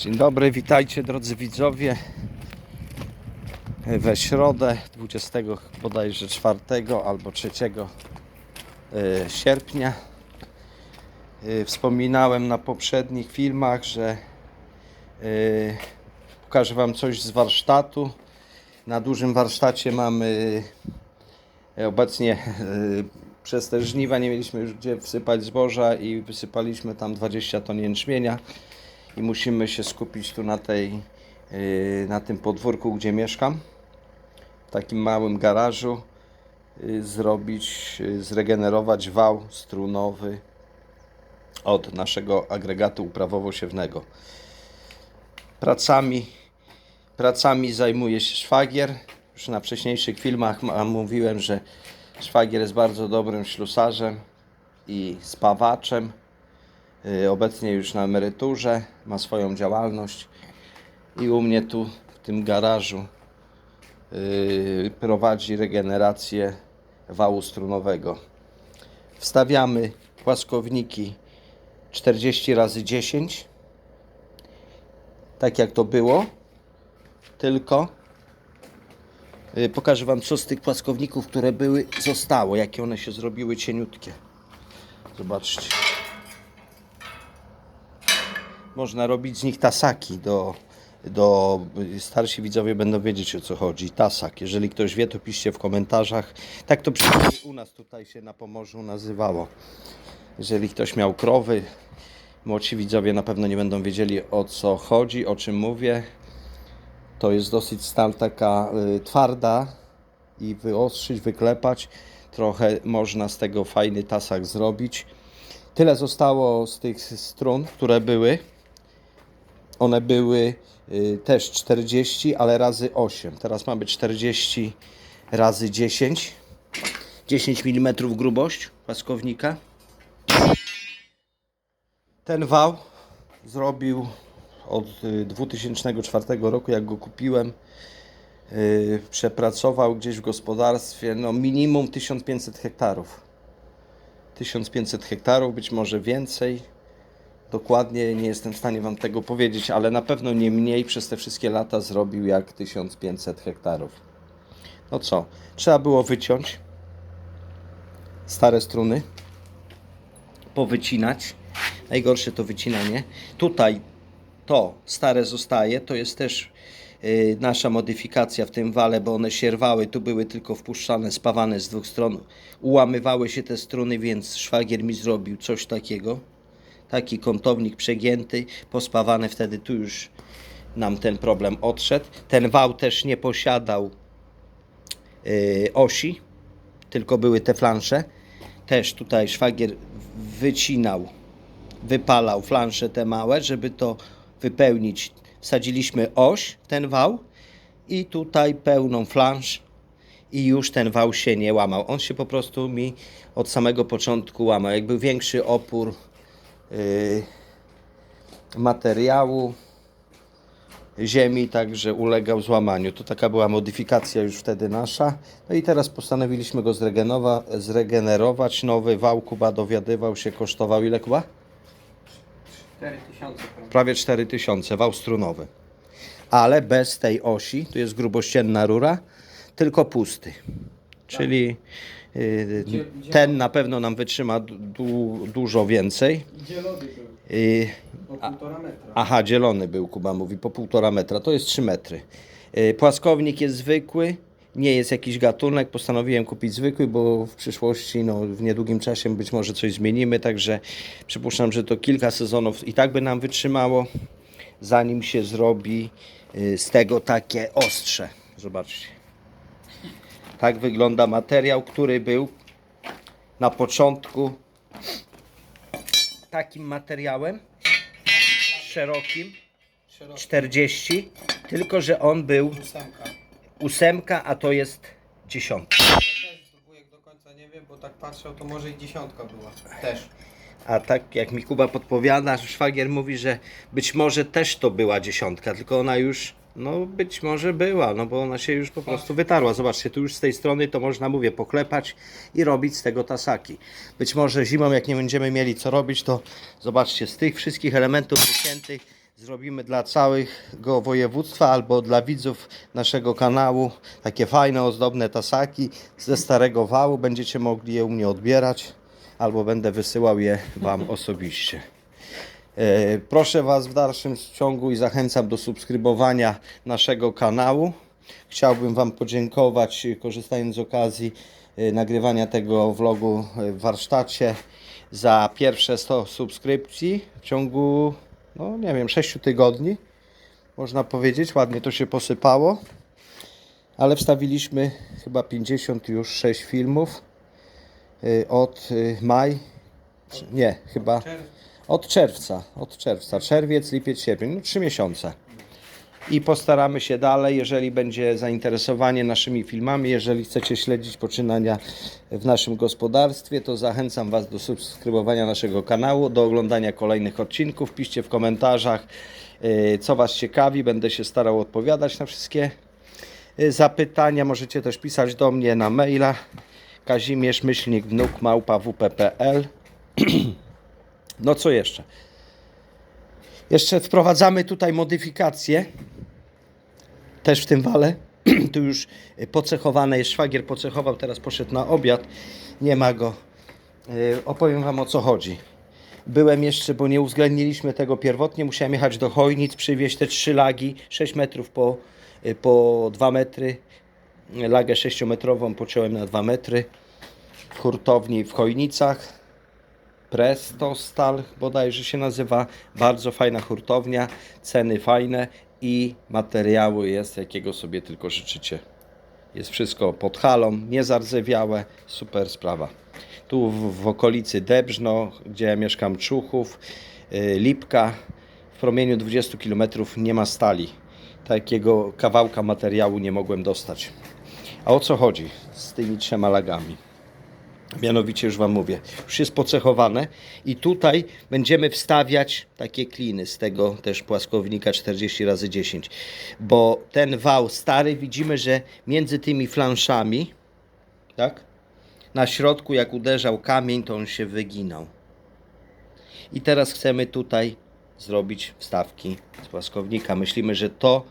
Dzień dobry, witajcie drodzy widzowie. We środę 20 bodajże 4 albo 3 e, sierpnia. E, Wspominałem na poprzednich filmach, że e, pokażę Wam coś z warsztatu. Na dużym warsztacie mamy obecnie przez te żniwa nie mieliśmy już gdzie wsypać zboża i wysypaliśmy tam 20 ton jęczmienia i musimy się skupić tu na tej yy, na tym podwórku, gdzie mieszkam. W takim małym garażu yy, zrobić, yy, zregenerować wał strunowy od naszego agregatu uprawowo-siewnego. Pracami, pracami zajmuje się szwagier. Już na wcześniejszych filmach ma- mówiłem, że szwagier jest bardzo dobrym ślusarzem i spawaczem. Y, obecnie już na emeryturze, ma swoją działalność i u mnie tu w tym garażu y, prowadzi regenerację wału strunowego. Wstawiamy płaskowniki 40 razy 10 tak jak to było tylko y, pokażę Wam co z tych płaskowników, które były zostało, jakie one się zrobiły cieniutkie zobaczcie można robić z nich tasaki do, do starsi widzowie będą wiedzieć o co chodzi. Tasak. Jeżeli ktoś wie, to piszcie w komentarzach. Tak to u nas tutaj się na Pomorzu nazywało. Jeżeli ktoś miał krowy, młodsi widzowie na pewno nie będą wiedzieli o co chodzi, o czym mówię. To jest dosyć stal taka y, twarda i wyostrzyć, wyklepać. Trochę można z tego fajny tasak zrobić. Tyle zostało z tych strun, które były. One były y, też 40, ale razy 8. Teraz mamy 40 razy 10. 10 mm grubość płaskownika. Ten wał zrobił od y, 2004 roku, jak go kupiłem. y, Przepracował gdzieś w gospodarstwie no minimum 1500 hektarów. 1500 hektarów, być może więcej. Dokładnie nie jestem w stanie Wam tego powiedzieć, ale na pewno nie mniej przez te wszystkie lata zrobił jak 1500 hektarów. No co, trzeba było wyciąć stare struny, powycinać. Najgorsze to wycinanie. Tutaj to stare zostaje, to jest też y, nasza modyfikacja w tym wale, bo one się rwały, tu były tylko wpuszczane, spawane z dwóch stron. Ułamywały się te struny, więc szwagier mi zrobił coś takiego. Taki kątownik przegięty, pospawany, wtedy tu już nam ten problem odszedł. Ten wał też nie posiadał y, osi, tylko były te flansze. Też tutaj szwagier wycinał, wypalał flansze te małe, żeby to wypełnić. Wsadziliśmy oś ten wał i tutaj pełną flansz i już ten wał się nie łamał. On się po prostu mi od samego początku łamał. Jak był większy opór yy, materiału, ziemi, także ulegał złamaniu. To taka była modyfikacja już wtedy nasza. No i teraz postanowiliśmy go zregenerować. Nowy wał Kuba dowiadywał się, kosztował ile Kuba? 4000 Prawie 4000, wał strunowy. Ale bez tej osi, tu jest grubościenna rura, tylko pusty. Czyli ten na pewno nam wytrzyma du- dużo więcej. Gdzie lody były? Yy, Po półtora metra. Aha, dzielony był, Kuba mówi, po półtora metra, to jest 3 metry. Yy, Płaskownik jest zwykły, nie jest jakiś gatunek, postanowiłem kupić zwykły, bo w przyszłości, no, w niedługim czasie być może coś zmienimy, także przypuszczam, że to kilka sezonów i tak by nam wytrzymało, zanim się zrobi z tego takie ostrze. Zobaczcie. Tak wygląda materiał, który był na początku takim materiałem szerokim, Szeroka 40, tylko że on był ósemka. a to jest dziesiątka. Do końca nie wiem, bo tak patrzał, to może i dziesiątka była. Też. A tak jak mi Kuba podpowiada, szwagier mówi, że być może też to była dziesiątka, tylko ona już, no być może była, no bo ona się już po prostu wytarła. Zobaczcie, tu już z tej strony to można, mówię, poklepać i robić z tego tasaki. Być może zimą, jak nie będziemy mieli co robić, to zobaczcie, z tych wszystkich elementów wyciętych zrobimy dla całego województwa albo dla widzów naszego kanału takie fajne, ozdobne tasaki ze starego wału. Będziecie mogli je u mnie odbierać albo będę wysyłał je Wam osobiście. E, Proszę Was w dalszym ciągu i zachęcam do subskrybowania naszego kanału. Chciałbym Wam podziękować, korzystając z okazji e, nagrywania tego vlogu e, w warsztacie, za pierwsze 100 subskrypcji w ciągu, no nie wiem, 6 tygodni. Można powiedzieć, ładnie to się posypało. Ale wstawiliśmy chyba 50 już 6 filmów od maj. Nie, chyba. Od czerwca, od czerwca, czerwiec, lipiec, sierpień, no miesiące. I postaramy się dalej, jeżeli będzie zainteresowanie naszymi filmami, jeżeli chcecie śledzić poczynania w naszym gospodarstwie, to zachęcam Was do subskrybowania naszego kanału, do oglądania kolejnych odcinków. Piszcie w komentarzach, yy, co Was ciekawi, będę się starał odpowiadać na wszystkie yy, zapytania. Możecie też pisać do mnie na maila kazimierz no co jeszcze? Jeszcze wprowadzamy tutaj modyfikacje. Też w tym wale. tu już pocechowane jest. Szwagier pocechował, teraz poszedł na obiad. Nie ma go. Yy, Opowiem Wam o co chodzi. Byłem jeszcze, bo nie uwzględniliśmy tego pierwotnie. Musiałem jechać do Chojnic, przywieźć te trzy lagi, 6 metrów po, yy, po 2 metry. Lagę 6-metrową pociąłem na 2 metry w hurtowni w Chojnicach. Presto Stal bodajże się nazywa. Bardzo fajna hurtownia, ceny fajne i materiału jest jakiego sobie tylko życzycie. Jest wszystko pod halą, niezardzewiałe, super sprawa. Tu w, w okolicy Debrzno, gdzie ja mieszkam, Czuchów, yy, Lipka, w promieniu 20 km nie ma stali. Takiego kawałka materiału nie mogłem dostać. A o co chodzi z tymi trzema lagami? Mianowicie już Wam mówię, już jest pocechowane i tutaj będziemy wstawiać takie kliny z tego też płaskownika 40 razy 10 bo ten wał stary widzimy, że między tymi flanszami, tak, na środku jak uderzał kamień, to on się wyginał. I teraz chcemy tutaj zrobić wstawki z płaskownika. Myślimy, że to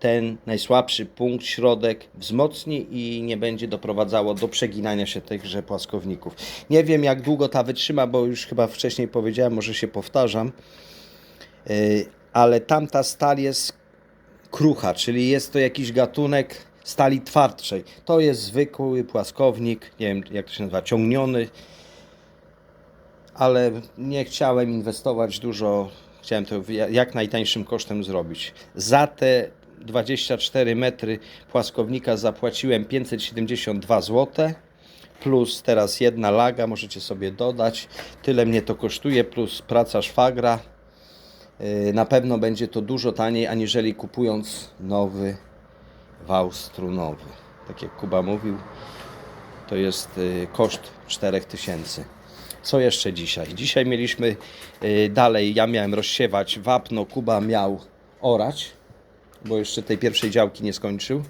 ten najsłabszy punkt, środek wzmocni i nie będzie doprowadzało do przeginania się tychże płaskowników. Nie wiem jak długo ta wytrzyma, bo już chyba wcześniej powiedziałem, może się powtarzam, Yy, ale tamta stal jest krucha, czyli jest to jakiś gatunek stali twardszej. To jest zwykły płaskownik, nie wiem jak to się nazywa, ciągniony, ale nie chciałem inwestować dużo. Chciałem to jak najtańszym kosztem zrobić. Za te 24 metry płaskownika zapłaciłem 572 zł. Plus teraz jedna laga, możecie sobie dodać. Tyle mnie to kosztuje, plus praca szwagra. Yy, Na pewno będzie to dużo taniej, aniżeli kupując nowy wał strunowy. Tak jak Kuba mówił, to jest y, koszt 4000. Co jeszcze dzisiaj? Dzisiaj mieliśmy y, dalej, ja miałem rozsiewać wapno, Kuba miał orać, bo jeszcze tej pierwszej działki nie skończył.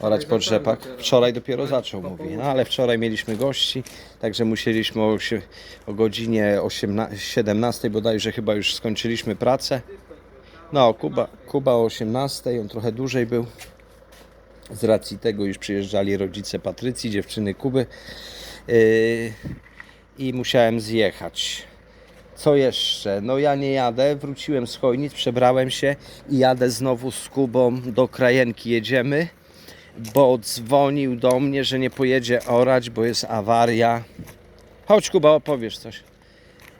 Orać rzepak. dopiero. Wczoraj dopiero zaczął, po mówi. No ale wczoraj mieliśmy gości, także musieliśmy o, o godzinie 18, 17 bodajże chyba już skończyliśmy pracę. No, Kuba, Kuba o 18, on trochę dłużej był. Z racji tego już przyjeżdżali rodzice Patrycji, dziewczyny Kuby. Yy, I musiałem zjechać. Co jeszcze? No ja nie jadę, wróciłem z Chojnic, przebrałem się i jadę znowu z Kubą do Krajenki jedziemy, bo dzwonił do mnie, że nie pojedzie orać, bo jest awaria. Chodź Kuba, opowiesz coś.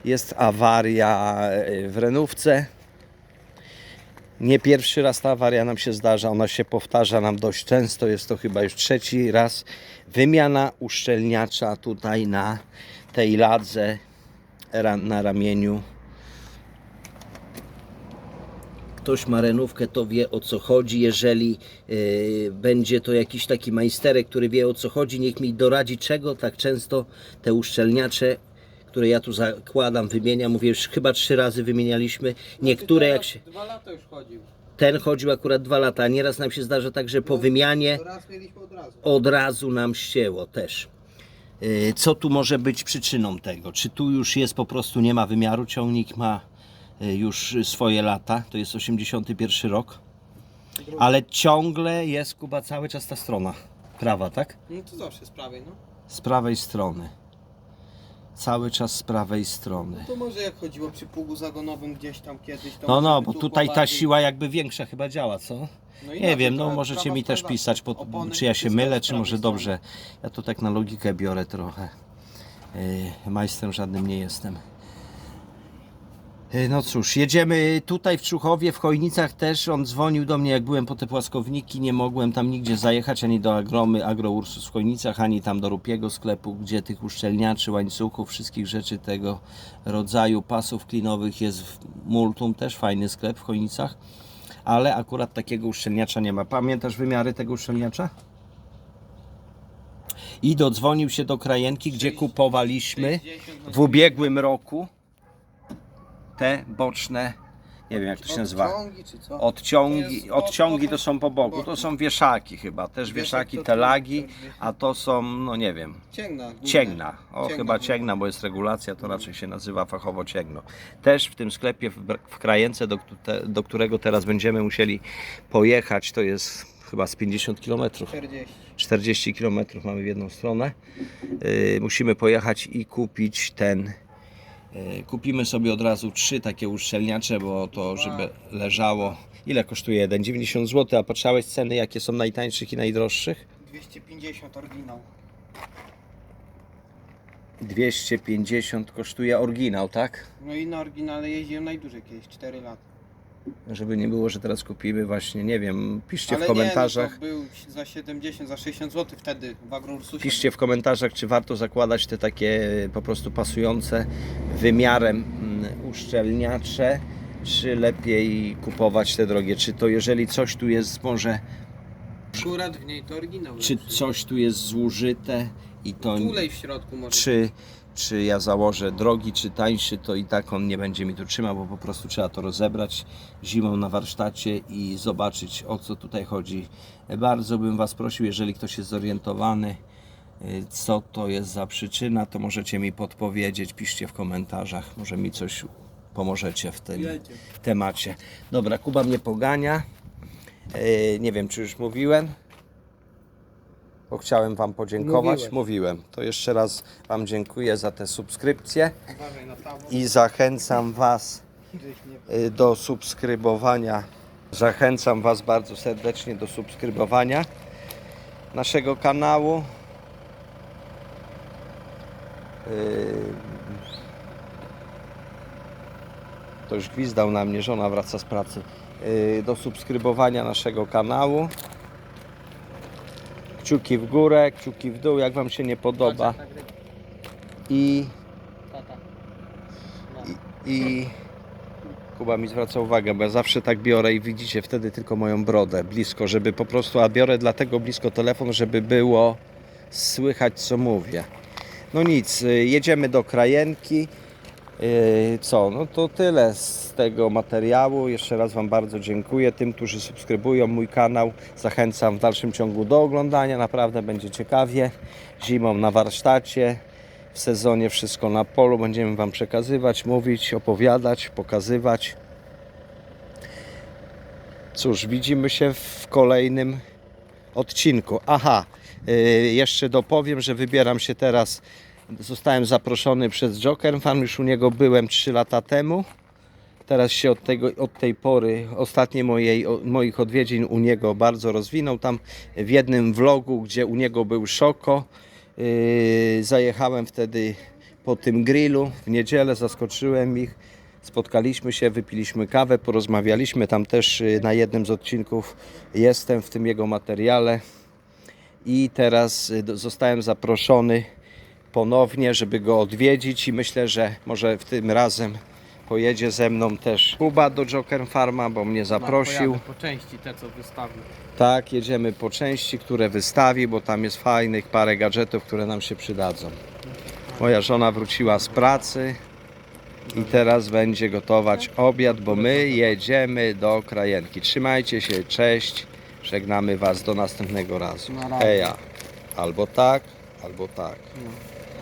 Jest awaria e, w Renówce. Nie pierwszy raz ta awaria nam się zdarza, ona się powtarza nam dość często, jest to chyba już trzeci raz. Wymiana uszczelniacza tutaj na tej ladze na ramieniu. Ktoś ma renówkę, to wie o co chodzi. Jeżeli yy, będzie to jakiś taki majsterek, który wie o co chodzi, niech mi doradzi czego tak często te uszczelniacze, które ja tu zakładam, wymieniam. Mówię, już chyba trzy razy wymienialiśmy. Niektóre jak się... Dwa lata już chodził. Ten chodził akurat dwa lata. Nieraz nam się zdarza tak, że po wymianie od razu nam ścięło też. Yy, Co tu może być przyczyną tego? Czy tu już jest po prostu nie ma wymiaru, ciągnik ma y, już swoje lata, to jest 81 rok, ale ciągle jest Kuba cały czas ta strona prawa, tak? No to zawsze z prawej, no. Z prawej strony. Cały czas z prawej strony. To może jak chodziło przy pługu zagonowym gdzieś tam kiedyś, to No, może no, by bo tu tutaj ta bardziej- siła jakby większa chyba działa, co? No Nie wiem, no możecie mi też pisać, pod, czy ja się mylę, czy może dobrze. Ja to tak na logikę biorę trochę. Yy, majstrem żadnym nie jestem. Yy, No cóż, jedziemy tutaj w Czuchowie, w Chojnicach też. On dzwonił do mnie, jak byłem po te płaskowniki. Nie mogłem tam nigdzie zajechać, ani do Agromy, Agro Ursus w Chojnicach, ani tam do Rupiego sklepu, gdzie tych uszczelniaczy, łańcuchów, wszystkich rzeczy tego rodzaju pasów klinowych jest w Multum, też fajny sklep w Chojnicach. Ale akurat takiego uszczelniacza nie ma. Pamiętasz wymiary tego uszczelniacza? I dodzwonił się do krajenki, gdzie kupowaliśmy 60 na w ubiegłym roku te boczne, nie wiem jak to się nazywa, Odciągi czy co? To odciągi, jest odciągi to są po boku, to są wieszaki chyba, też Wieszak wieszaki, to te tu- lagi, to wieszak. a to są, no nie wiem, Cięgna. główne. cięgna, o chyba cięgna, bo jest regulacja, to raczej się nazywa fachowo cięgno. Też w tym sklepie w, Br- w Krajence, do, któ- do którego teraz będziemy musieli pojechać, to jest chyba z 50 kilometrów. 40. 40 km mamy w jedną stronę. Yy, musimy pojechać i kupić ten. Yy, kupimy sobie od razu trzy takie uszczelniacze, bo to żeby leżało. Ile kosztuje jeden? 90 zł, a patrzałeś ceny jakie są najtańszych i najdroższych? 250 oryginał. 250 kosztuje oryginał, tak? No i na oryginale jeździłem najdłużej kiedyś, 4 lata. Żeby nie było, że teraz kupimy właśnie, nie wiem, piszcie Ale w komentarzach. Nie, no to był za 70, za 60 zł wtedy w Agroursusie. Piszcie w komentarzach, czy warto zakładać te takie po prostu pasujące wymiarem mm, uszczelniacze, czy lepiej kupować te drogie. Czy to jeżeli coś tu jest może, Akurat w niej to oryginał. czy coś tu jest zużyte i to Tulej w środku może. czy, czy ja założę drogi, czy tańszy, to i tak on nie będzie mi tu trzymał, bo po prostu trzeba to rozebrać zimą na warsztacie i zobaczyć o co tutaj chodzi. Bardzo bym Was prosił, jeżeli ktoś jest zorientowany, y, co to jest za przyczyna, to możecie mi podpowiedzieć, piszcie w komentarzach, może mi coś pomożecie w tym temacie. Dobra, Kuba mnie pogania. Y, Nie wiem, czy już mówiłem bo chciałem Wam podziękować. Mówiłeś. Mówiłem. To jeszcze raz Wam dziękuję za te subskrypcje i zachęcam Was y, do subskrybowania. Zachęcam Was bardzo serdecznie do subskrybowania naszego kanału. Y, To już gwizdał na mnie, żona wraca z pracy. Y, Do subskrybowania naszego kanału. Kciuki w górę, kciuki w dół, jak Wam się nie podoba. Jak nagrywa. I. No. I Kuba mi zwraca uwagę, bo ja zawsze tak biorę i widzicie wtedy tylko moją brodę blisko, żeby po prostu, a biorę dlatego blisko telefon, żeby było słychać co mówię. No nic, y, jedziemy do Krajenki. Yy, Co, no to tyle z tego materiału. Jeszcze raz Wam bardzo dziękuję tym, którzy subskrybują mój kanał. Zachęcam w dalszym ciągu do oglądania, naprawdę będzie ciekawie. Zimą na warsztacie, w sezonie wszystko na polu. Będziemy Wam przekazywać, mówić, opowiadać, pokazywać. Cóż, widzimy się w kolejnym odcinku. Aha, yy, jeszcze dopowiem, że wybieram się teraz. Zostałem zaproszony przez Joker Farm, już u niego byłem 3 lata temu. Teraz się od, tego, od tej pory, ostatnie mojej, moich odwiedzin u niego bardzo rozwinął. Tam w jednym vlogu, gdzie u niego był Szoko, yy, zajechałem wtedy po tym grillu w niedzielę, zaskoczyłem ich. Spotkaliśmy się, wypiliśmy kawę, porozmawialiśmy. Tam też yy, na jednym z odcinków jestem w tym jego materiale. I teraz y, do- zostałem zaproszony ponownie, żeby go odwiedzić i myślę, że może w tym razem pojedzie ze mną też Kuba do Joker Farma, bo mnie zaprosił. No, pojadę po części te co wystawił. Tak, jedziemy po części, które wystawi, bo tam jest fajnych parę gadżetów, które nam się przydadzą. Moja żona wróciła z pracy i teraz będzie gotować obiad, bo my jedziemy do Krajenki. Trzymajcie się, cześć. Żegnamy Was do następnego razu. Heja. Albo tak, albo tak.